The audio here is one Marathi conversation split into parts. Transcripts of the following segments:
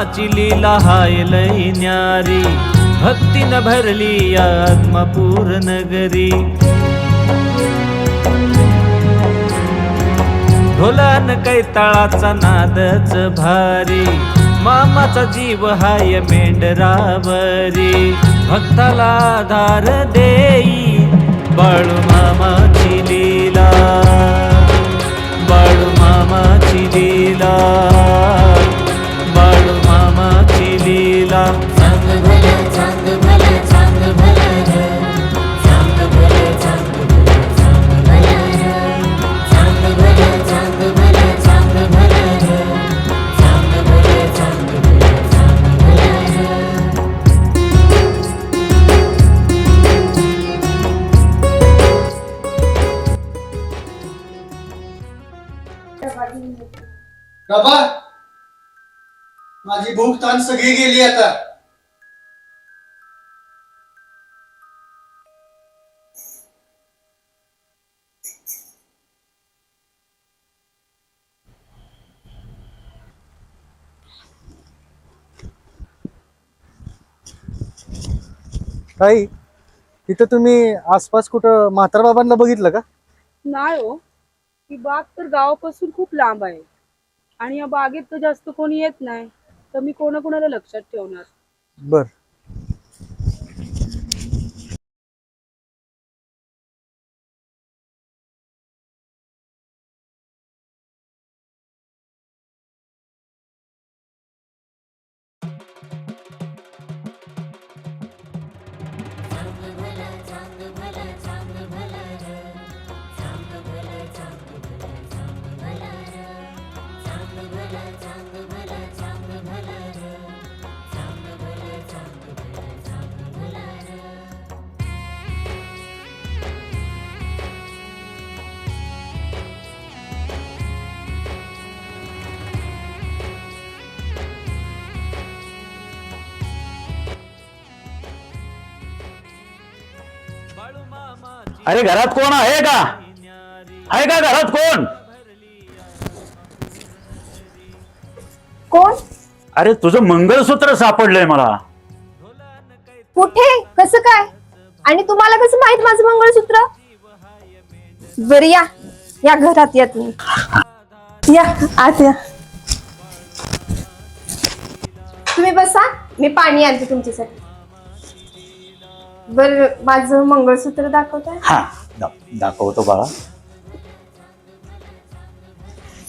मामाची लीला हाय लई न्यारी. भक्तीनं भरली आत्मपूर नगरी ढोलान कैताळाचा नादच भारी. मामाचा जीव हाय मेंढरावरी. भक्ताला आधार देई बाबा माझी भूक ताण सगळी गेली आता. ताई तिथं तुम्ही आसपास कुठं म्हातार बाबांना बघितलं का? नाही हो ही बाग तर गावापासून खूप लांब आहे. आणि या बागेत तर जास्त कोणी येत नाही. तर मी कोणाकोणाला लक्षात ठेवणार? बर. अरे घरात कोण आहे का? आहे का घरात कोण? कोण? अरे तुझं मंगळसूत्र सापडलंय मला. कुठे? कसं काय? आणि तुम्हाला कसं माहीत माझं मंगळसूत्र? बर या. या घरात या तुम्ही. या आत या. तुम्ही बसा. मी पाणी आणते तुमच्यासाठी. बर माझं मंगळसूत्र दाखवताय? हा दा- दाखवतो बाळा.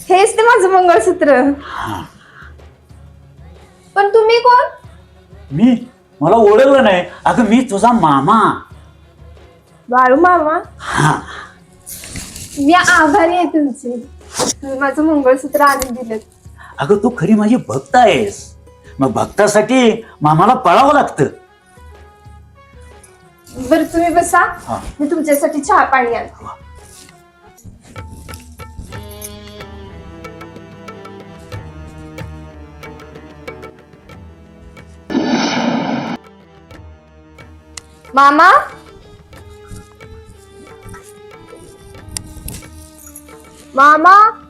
हेच ते माझं मंगळसूत्र. पण तुम्ही कोण? मी? मला ओळखलं नाही. अगं मी तुझा मामा. बाळू मामा? हा. मी आभारी आहे तुमची. तुम्ही माझं मंगळसूत्र आणून दिलं अगं तू खरी माझी भक्त आहेस. मग भक्तासाठी मामाला पळावं लागतं. बरं तुम्ही बसा. हा. मी तुमच्यासाठी चहा पाणी आणते. मामा? मामा?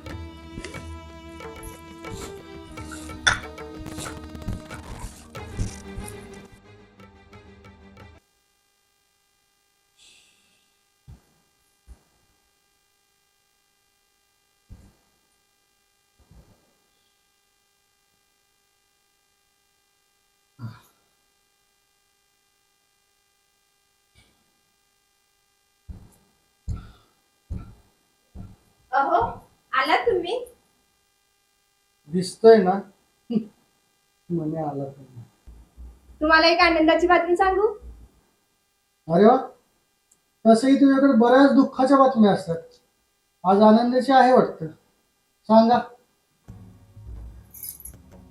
अहो आला तुम्ही? दिसतोय ना. म्हणे आला तुम्ही तुम्हाला एक आनंदाची बातमी सांगू? अरे वा. तसंही तुझ्याकडे बऱ्याच दुःखाच्या बातम्या असतात. आज आनंदाची आहे वाटतं. सांगा.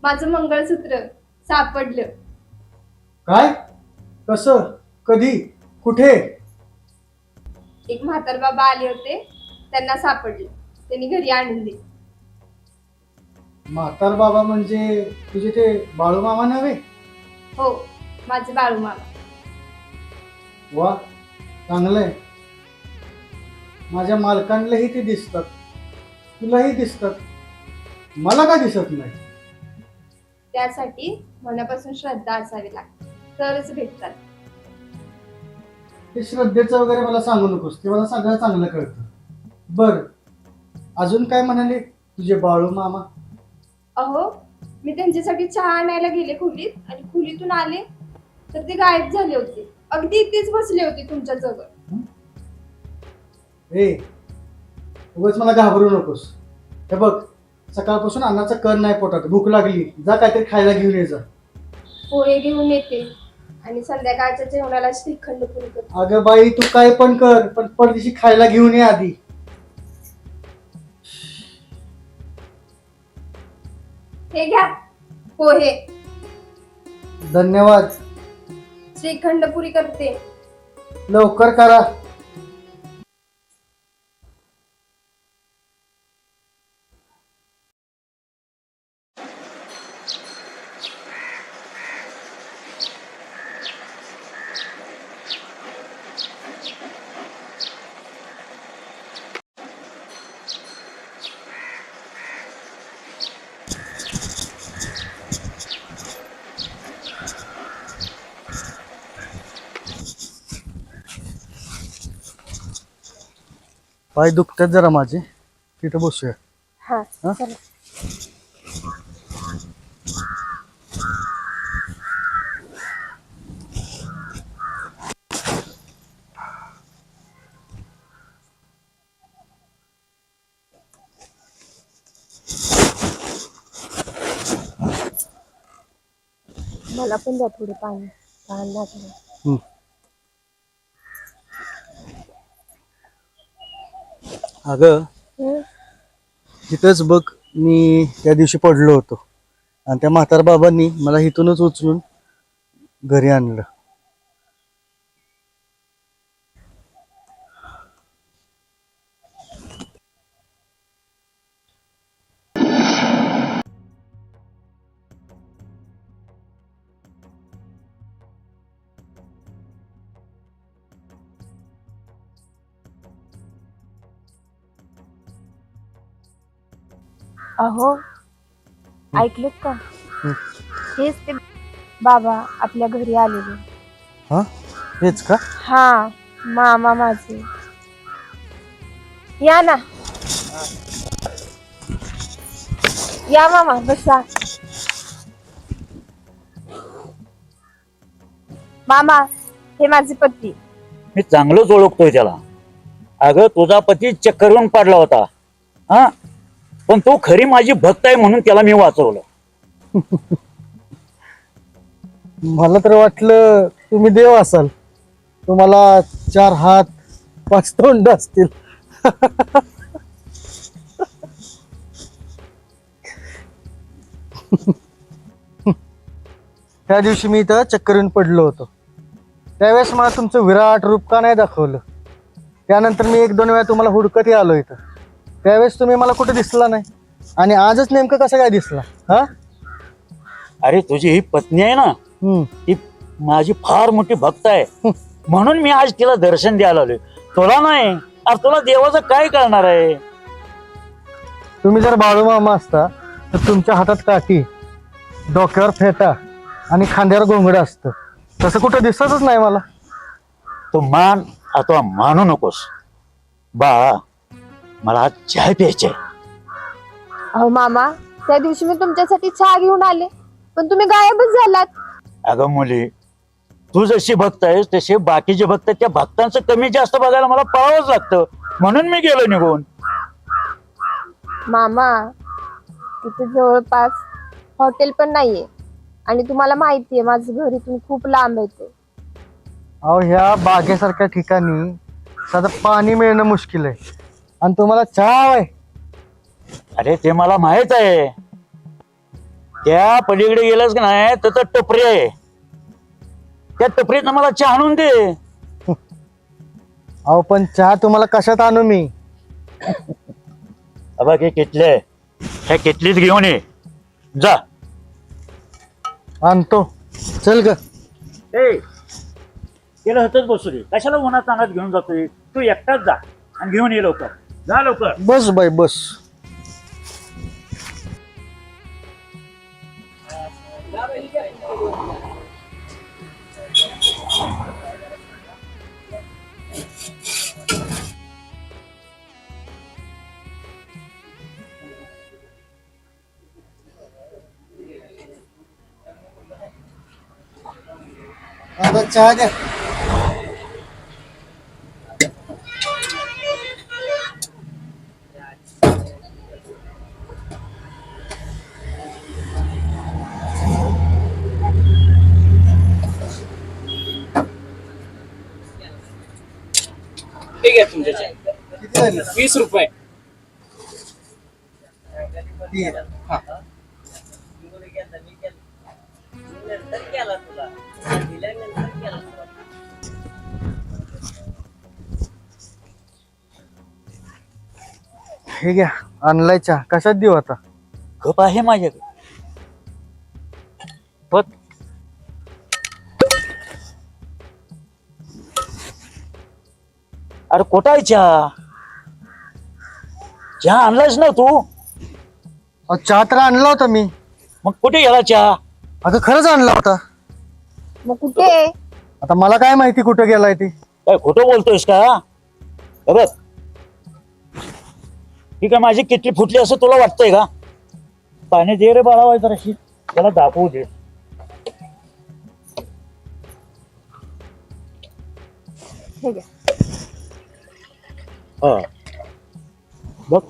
माझं मंगळसूत्र सापडलं. काय? कसं? कधी? कुठे? एक म्हातार बाबा आले होते. त्यांना सापडलं. त्यांनी घरी आणून दिले. म्हातार बाबा म्हणजे तुझे ते बाळूमामा नव्हे? हो माझे बाळू मामा वा चांगलंय. माझ्या मालकांनाही ते दिसतात. तुलाही दिसतात. मला का दिसत नाही? त्यासाठी मनापासून श्रद्धा असावी लागते. तरच भेटतात. ते श्रद्धेचं वगैरे मला सांगू नकोस. ते मला सगळं चांगलं कळतं. बर. अजून काय म्हणाले तुझे बाळू मामा? अहो मी त्यांच्यासाठी चहा आणायला गेले खोलीत आणि खोलीतून आले तर ते गायब झाले होते. अगदी इथेच बसले होते तुमच्या जवळ. ए उगाच मला घाबरू नकोस. हे बघ सकाळपासून अन्नाचा कर नाही पोटात भूक लागली. जा काहीतरी खायला घेऊन ये जा. पोहे घेऊन येते आणि संध्याकाळच्या जेवणाला श्रीखंड पुरी करते. अगं बाई तू काय पण कर पण परदेशी खायला घेऊन ये आधी. हे घ्या. पोहे. धन्यवाद. श्रीखंड पुरी करते. लवकर करा. पाय दुखतात जरा माझे तिथं बसूया हा हा? चला. मला पण द्या थोडे पाणी लागली. हम्म. अगं हं? तिथंच बघ मी त्या दिवशी पडलो होतो आणि त्या म्हातार बाबांनी मला इथूनच उचलून घरी आणलं अहो ऐकलं का? हेच ते बाबा आपल्या घरी आलेले. हा? हेच का? हा मामा माझे. या ना. या मामा बसा. मामा हे माझे पती मी चांगलंच ओळखतोय त्याला. अगं तुझा पती चक्करवून पाडला होता. हा? पण तो खरी माझी भक्त आहे म्हणून त्याला मी वाचवलं. मला तर वाटलं तुम्ही देव असाल. तुम्हाला चार हात पाच तोंड असतील. त्या दिवशी मी इथं चक्कर येऊन पडलो होतो. त्यावेळेस मला तुमचं विराट रूप का नाही दाखवलं? त्यानंतर मी एक दोन वेळा तुम्हाला हुडकतही आलो इथं. त्यावेळेस तुम्ही मला कुठे दिसला नाही. आणि आजच नेमकं कसं काय दिसला? हा? अरे तुझी ही पत्नी आहे ना हम्म. ती माझी फार मोठी भक्त आहे. म्हणून मी आज तिला दर्शन द्यायला आलोय. तुला नाही अरे तुला देवाचं काय करणार आहे? तुम्ही जर बाळूमामा असता तर तुमच्या हातात काठी डोक्यावर फेटा आणि खांद्यावर घोंगड असतं. तसं कुठं दिसतच नाही मला. तू मान अथवा मानू नकोस. बा मला आज चाय प्यायचे अहो मामा त्या दिवशी मी तुमच्यासाठी चहा घेऊन आले पण तुम्ही गायबच झालात. अगं मुली तू जशी भक्त आहेस तसे बाकीचे भक्त आहेत, त्या भक्तांचं कमी जास्त बघायला मला पळावंच लागतं. म्हणून मी गेलो निघून. मामा तिथे जवळपास हॉटेल पण नाहीये आणि तुम्हाला माहितीये माझं घर इथून खूप लांब येते अहो ह्या बागेसारख्या ठिकाणी साधं पाणी मिळणं मुश्किल आहे. आणि तुम्हाला चहा हवाय. अरे ते मला माहीत आहे. त्या पलीकडे गेलंच का नाही तर टपरी आहे. त्या टपरीत मला चहा आणून दे. अहो पण चहा तुम्हाला कशात आणू मी? बघ हे किटले. ह्या किटलीत घेऊन ये. जा. आणतो. चल ग. ए गेलं होतच बसू दे. कशाला उन्हात चांगलाच घेऊन जातोय? तू एकटाच जा आणि घेऊन ये लवकर. जा लवकर बस बाई बस आता चहा द्या वीस रुपये. ठीक आहे हा. घ्या आणलाय चहा कशात देऊ आता? कप आहे माझ्याकडे. पण अरे कुठं आहे चहा? चहा आणलायस ना तू? अहो, चहा तर आणला होता मी. मग कुठे गेला चहा? अगं खरंच आणला होता. मग कुठे? आता मला काय माहिती कुठं गेलाय ती. काय खोटं बोलतोयस का? हे बघ. ही काय माझी किटली फुटली असं तुला वाटतंय का? पाणी दे रे बाळा जरा अशी त्याला दाखवू दे. हे घ्या. हा. बघ.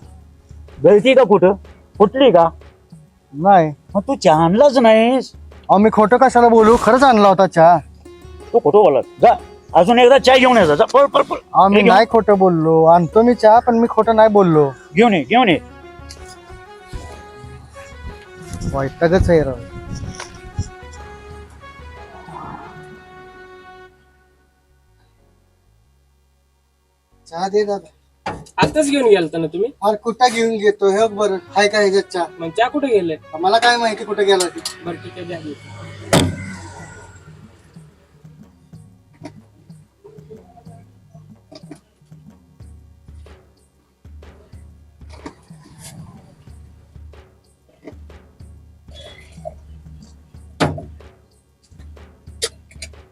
गळती का कुठं? फुटली का? नाही. मग तू चहा आणलाच नाहीस. अहो मी खोटं कशाला बोलू? खरंच आणला होता चहा. तू खोटं बोलत. जा. अजून एकदा चहा घेऊन ये जा. जा, पळ पळ पळ. अहो मी हे घेऊन- नाही खोटं बोललो. आणतो मी चहा पण मी खोटं नाही बोललो. घेऊन ये घेऊन ये. वैतागच आहे राव चहा दे दादा. आताच घेऊन गेलता ना तुम्ही? अरे कुठं घेऊन घेतो हे बघ बरं. हाय काय ह्याच्यात चहा मग चहा कुठे गेले मला काय माहिती कुठे गेला ती. बरं ठीक आहे द्या. घेऊन.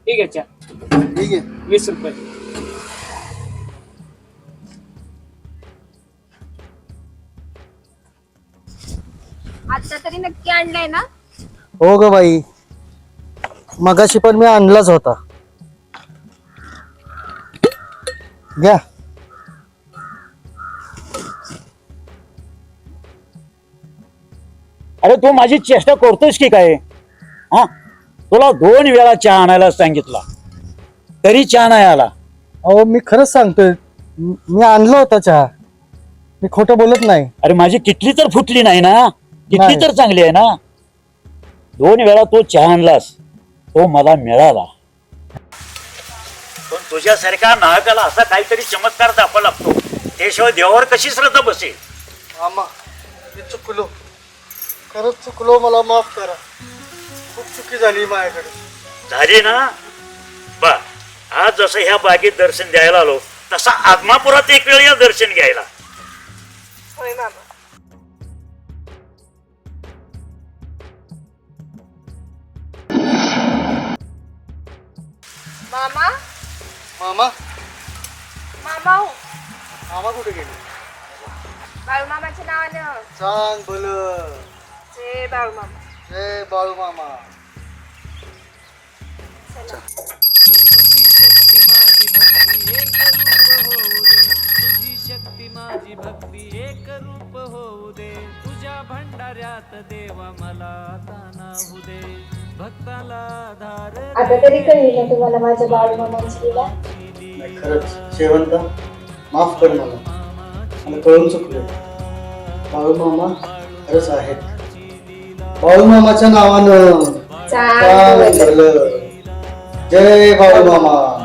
ठीक आहे चहा. ठीक आहे. वीस रुपये. आता तरी नक्की आणलाय ना? हो ग बाई. मगाशी पण मी आणलाच होता. घ्या. अरे तू माझी चेष्टा करतोयस की काय? हा? तुला दोन वेळा चहा आणायला सांगितला. तरी चहा नाही आला. अहो मी खरंच सांगतोय. म- मी आणला होता चहा. मी खोटं बोलत नाही. अरे माझी किटली तर फुटली नाही ना? नाही. तर चांगली आहे ना? दोन वेळा तो चहा आणलास तो मला मिळाला. पण तुझ्यासारख्या नाहकाला असा काहीतरी चमत्कार दाखवा लागतो. त्याशिवाय देवावर कशी श्रद्धा बसेल? मामा मी चुकलो. खरंच चुकलो मला माफ करा. खूप चुकी झाली माझ्याकडे. झाली ना? बर आज जसं ह्या बागेत दर्शन द्यायला आलो तसा आत्मापुरात एक वेळ या दर्शन घ्यायला. मामा. मामा? मामा? हो. मामा कुठे गेले? बाळूमामाच्या नावानं. सांग बोल जय बाळूमामा जय बाळू मामा. तुझी शक्ती माझी भक्ती एक रूप होऊ दे. तुझ्या भंडाऱ्यात देवा मला ताना होऊ दे भक्ताला धार आता तरी कळली ना तुम्हाला माझ्या बाळूमामाची लीला नाही, खरंच. शेवंत माफ कर मला. मला कळून चुकलं बाळू मामा खरंच आहेत. बाळू मामाच्या नावानं चांग सांग भलं. भलं. जय बाळू मामा.